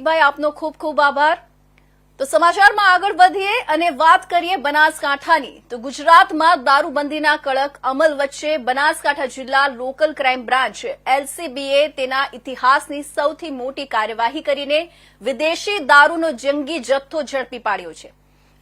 ભાઈ, આપનો ખૂબ ખૂબ આભાર. તો સમાચારમાં આગળ વધીએ અને વાત કરીએ બનાસકાંઠાની. તો ગુજરાતમાં દારૂબંધીના કડક અમલ વચ્ચે બનાસકાંઠા જિલ્લા લોકલ ક્રાઇમ બ્રાન્ચ એલસીબીએ તેના ઇતિહાસની સૌથી મોટી કાર્યવાહી કરીને વિદેશી દારૂનો જંગી જથ્થો ઝડપી પાડ્યો છે.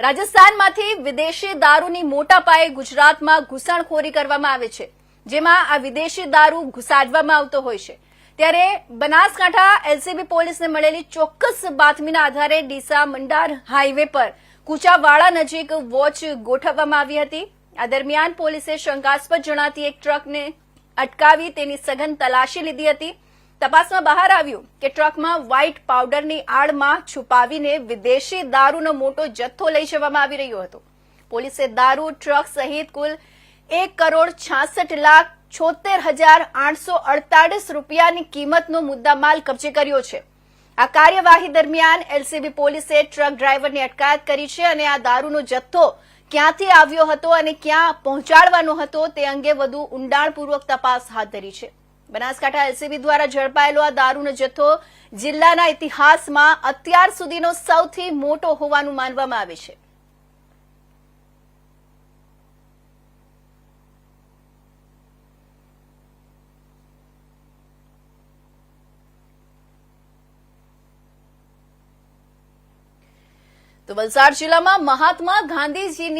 રાજસ્થાનમાંથી વિદેશી દારૂની મોટા પાયે ગુજરાતમાં ઘૂસણખોરી કરવામાં આવે છે, જેમાં આ વિદેશી દારૂ ઘુસાડવામાં આવતો હોય છે. ત્યારે બનાસકાંઠા એલસીબી પોલીસને મળેલી ચોક્કસ બાતમીના આધારે ડીસા મંડાર હાઈવે પર કુચાવાડા નજીક વોચ ગોઠવવામાં આવી હતી. આ દરમિયાન પોલીસે શંકાસ્પદ જણાતી એક ટ્રકને અટકાવી તેની સઘન તલાશી લીધી હતી. તપાસમાં બહાર આવ્યું કે ટ્રકમાં વ્હાઇટ પાવડરની આડમાં છુપાવીને વિદેશી દારૂનો મોટો જથ્થો લઈ જવામાં આવી રહ્યો હતો. પોલીસે દારૂ, ટ્રક સહિત કુલ એક કરોડ છાસઠ લાખ છોતેર હજાર આઠસો અડતાલીસ રૂપિયાની કિંમતનો મુદ્દામાલ કબજે કર્યો છે. આ કાર્યવાહી દરમિયાન એલસીબી પોલીસે ટ્રક ડ્રાઈવરની અટકાયત કરી છે અને આ દારૂનો જથ્થો ક્યાંથી આવ્યો હતો અને ક્યાં પહોંચાડવાનો હતો તે અંગે વધુ ઊંડાણપૂર્વક તપાસ હાથ ધરી છે. બનાસકાંઠા એલસીબી દ્વારા ઝડપાયેલો આ દારૂનો જથ્થો જિલ્લાના ઇતિહાસમાં અત્યાર સુધીનો સૌથી મોટો હોવાનું માનવામાં આવે છે. તો વલસાડ જિલ્લામાં મહાત્મા ગાંધીજીની